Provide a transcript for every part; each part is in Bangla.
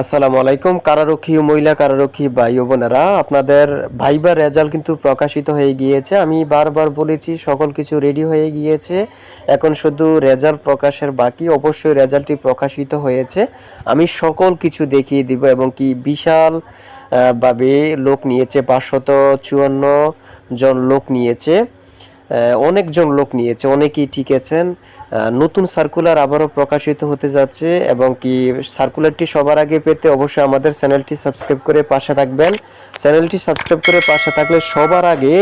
আসসালামু আলাইকুম। কারারক্ষী মহিলা কারারক্ষী ভাই বোনেরা, আপনাদের ভাইবার রেজাল্ট কিন্তু প্রকাশিত হয়ে গিয়েছে। আমি বারবার বলেছি, সকল কিছু রেডি হয়ে গিয়েছে। এখন শুধু রেজাল্ট প্রকাশের বাকি, অবশ্যই রেজাল্টটি প্রকাশিত হয়েছে। আমি সকল কিছু দেখিয়ে দিব এবং কি বিশাল ভাবে লোক নিয়েছে, পাঁচশত চুয়ান্ন জন লোক নিয়েছে। অনেকজন লোক নিয়েছে, অনেকেই টিকেছেন নতুন সার্কুলার আবারও প্রকাশিত হতে যাচ্ছে এবং কি সার্কুলারটি সবার আগে পেতে অবশ্যই আমাদের চ্যানেলটি সাবস্ক্রাইব করে পাশে থাকবেন। চ্যানেলটি সাবস্ক্রাইব করে পাশে থাকলে সবার আগে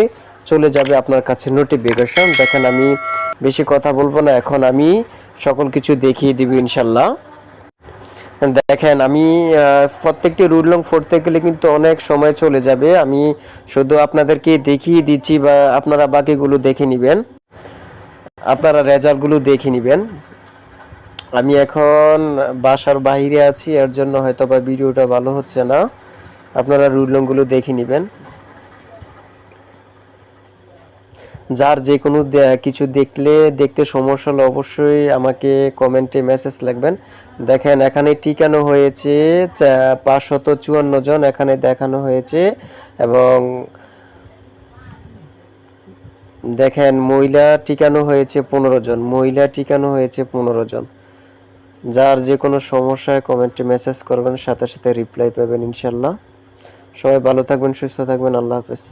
চলে যাবে আপনার কাছে নোটিফিকেশন দেখেন আমি বেশি কথা বলব না, এখন আমি সকল কিছু দেখিয়ে দিব ইনশাল্লাহ। দেখেন, আমি প্রত্যেকটি রুল লং পড়তে গেলে কিন্তু অনেক সময় চলে যাবে। আমি শুধু আপনাদেরকে দেখিয়ে দিচ্ছি বা আপনারা বাকিগুলো দেখে নেবেন। আপনারা রেজাল্টগুলো দেখে নেবেন। আমি এখন বাসার বাহিরে আছি, এর জন্য হয়তো বা ভিডিওটা ভালো হচ্ছে না। আপনারা রুল লংগুলো দেখে নেবেন। যার যে কোনো কিছু দেখলে, দেখতে সমস্যা হলে অবশ্যই আমাকে কমেন্টে মেসেজ লিখবেন। দেখেন, এখানে টিকানো হয়েছে পাঁচশত চুয়ান্ন জন এখানে দেখানো হয়েছে এবং দেখেন, মহিলা টিকানো হয়েছে পনেরো জন, মহিলা টিকানো হয়েছে পনেরো জন। যার যে কোনো সমস্যায় কমেন্টে মেসেজ করবেন, সাথে সাথে রিপ্লাই পাবেন ইনশাল্লাহ সবাই ভালো থাকবেন, সুস্থ থাকবেন, আল্লাহ হাফেজ।